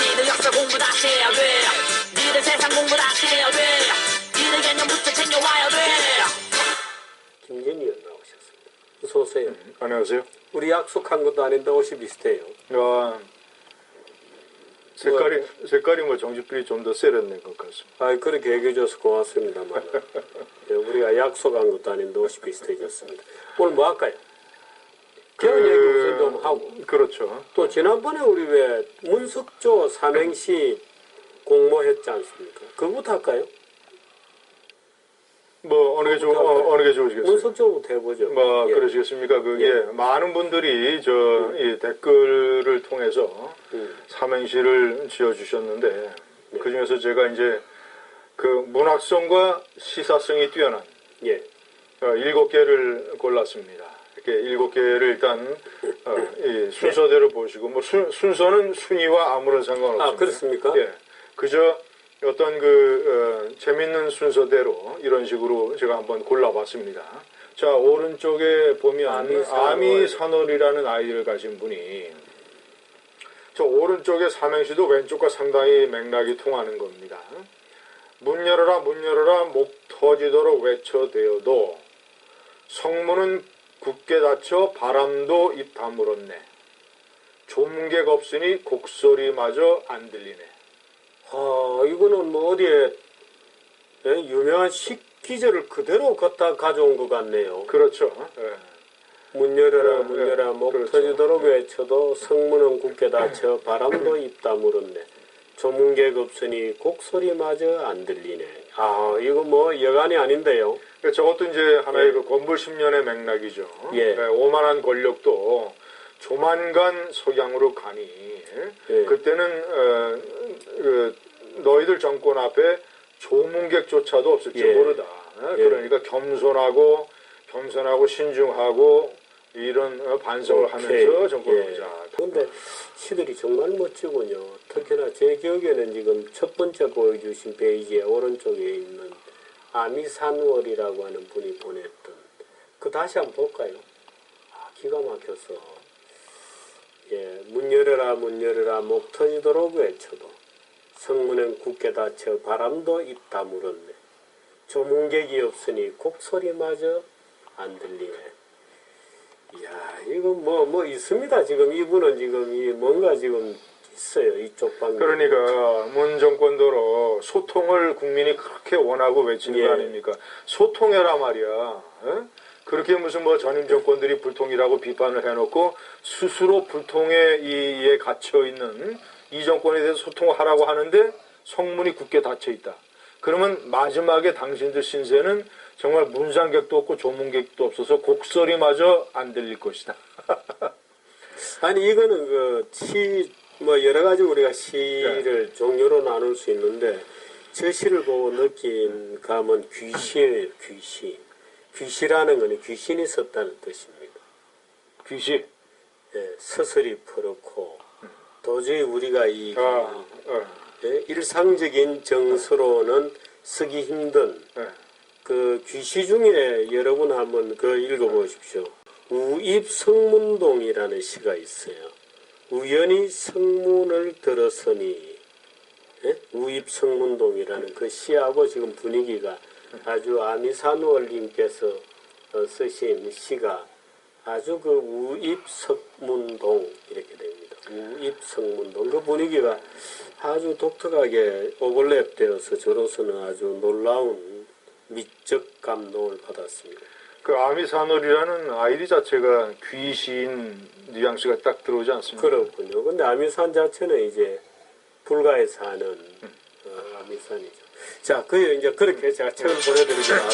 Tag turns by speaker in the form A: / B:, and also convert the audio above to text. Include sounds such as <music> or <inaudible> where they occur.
A: 니들 역사 공부 다시 해야 돼 니들 세상 공부 다시 해야 돼 니들 개념부터 챙겨와야 돼
B: 김진희 의원 나오셨습니다. 어서 오세요.
C: 안녕하세요.
B: 우리 약속한 것도 아닌데 옷이 비슷해요.
C: 야, 색깔이 색깔이 뭐 정주필이 좀 더 세련된 것 같습니다.
B: 아, 그렇게 얘기해 줘서 고맙습니다만 <laughs> 예, 우리가 약속한 것도 아닌데 옷이 비슷해졌습니다. 오늘 뭐 할까요? 그런 얘기 우선 좀 하고
C: 그렇죠.
B: 또 지난번에 우리 왜 문석조 삼행시 공모했지 않습니까? 그거부터 할까요?
C: 뭐 어느 게 좋, 어, 어느 게 좋으시겠어요?
B: 문석조부터 해보죠.
C: 뭐
B: 예.
C: 그러시겠습니까? 그게
B: 예.
C: 많은 분들이 저 이 댓글을 통해서
B: 음.
C: 삼행시를 지어주셨는데 그 중에서 제가 이제 그 문학성과 시사성이 뛰어난
B: 예.
C: 어, 일곱 개를 골랐습니다. 이렇게 일곱 개를 일단 어, 이 순서대로 보시고 뭐 순, 순서는 순위와 아무런 상관없습니다.
B: 아, 그렇습니까?
C: 예, 그저 어떤 그 어, 재밌는 순서대로 이런 식으로 제가 한번 골라봤습니다. 자 오른쪽에 보면
B: 아미 산월.
C: 아미산월이라는 아이를 가진 분이 저 오른쪽에 삼행시도 왼쪽과 상당히 맥락이 통하는 겁니다. 문 열어라 문 열어라 목 터지도록 외쳐대어도 성문은 굳게 닫혀 바람도 입 다물었네. 조문객 없으니 곡소리마저 안 들리네.
B: 아, 이거는 뭐 어디에 예, 유명한 식기절을 그대로 갖다 가져온 것 같네요.
C: 그렇죠. 예.
B: 문 열어라
C: 예,
B: 문
C: 예,
B: 열어라 목
C: 그렇죠.
B: 터지도록 외쳐도 성문은 굳게 닫혀 바람도 입 다물었네. 조문객 없으니 곡소리마저 안 들리네. 아 이거 뭐 여간이 아닌데요.
C: 그러니까 저것도 이제 하나의
B: 예.
C: 그 건불 10년의 맥락이죠.
B: 예.
C: 예, 오만한 권력도 조만간 석양으로 가니
B: 예.
C: 그때는 어, 그 너희들 정권 앞에 조문객조차도 없을지
B: 예.
C: 모르다.
B: 예.
C: 그러니까 겸손하고 겸손하고 신중하고 이런 어, 반성을
B: 오케이.
C: 하면서 정권을
B: 예.
C: 하자.
B: 그런데 시들이 정말 멋지군요. 특히나 제 기억에는 지금 첫 번째 보여주신 페이지에 오른쪽에 있는 아미산월이라고 하는 분이 보냈던 그 다시 한번 볼까요? 아, 기가 막혀서 예, 문 열어라 문 열어라 목 터지도록 외쳐도 성문은 굳게 닫혀 바람도 입 다물었네. 조문객이 없으니 곡소리마저 안 들리네. 이거 뭐, 뭐 있습니다. 지금 이분은 지금 이 뭔가 지금 있어요. 이쪽 방면.
C: 그러니까 문 정권도로 소통을 국민이 그렇게 원하고 외치는
B: 예.
C: 거 아닙니까? 소통해라 말이야. 어? 그렇게 무슨 뭐 전임 정권들이 불통이라고 비판을 해놓고 스스로 불통에 이에 갇혀 있는 이 정권에 대해서 소통을 하라고 하는데 성문이 굳게 닫혀 있다. 그러면 마지막에 당신들 신세는 정말 문상객도 없고 조문객도 없어서 곡소리마저 안 들릴 것이다. <laughs>
B: 아니, 이거는 그 시, 뭐 여러 가지 우리가 시를 종류로 나눌 수 있는데 저 시를 보고 느낀 감은 귀시예요, 귀시. 귀시라는 거는 귀신이 썼다는 뜻입니다.
C: 귀시.
B: 예, 서슬이 퍼렇고 도저히 우리가 이
C: 아,
B: 일상적인 정서로는 쓰기 힘든
C: 예.
B: 그 귀시 중에 여러분 한번 그 읽어보십시오. 우입 성문동이라는 시가 있어요. 우연히 성문을 들었으니 예? 우입 성문동이라는 그 시하고 지금 분위기가 아주 아미산월님께서 어, 쓰신 시가 아주 그 우입석문동 이렇게 됩니다. 우입석문동 그 분위기가 아주 독특하게 오버랩되어서 저로서는 아주 놀라운 미적 감동을 받았습니다.
C: 그 아미산월이라는 아이디 자체가 귀신 뉘앙스가 딱 들어오지 않습니까?
B: 그렇군요. 근데 아미산 자체는 이제 불가에 사는 어, 아미산이죠. 자, 그 이제 그렇게 제가 책을 보내드리기로 하고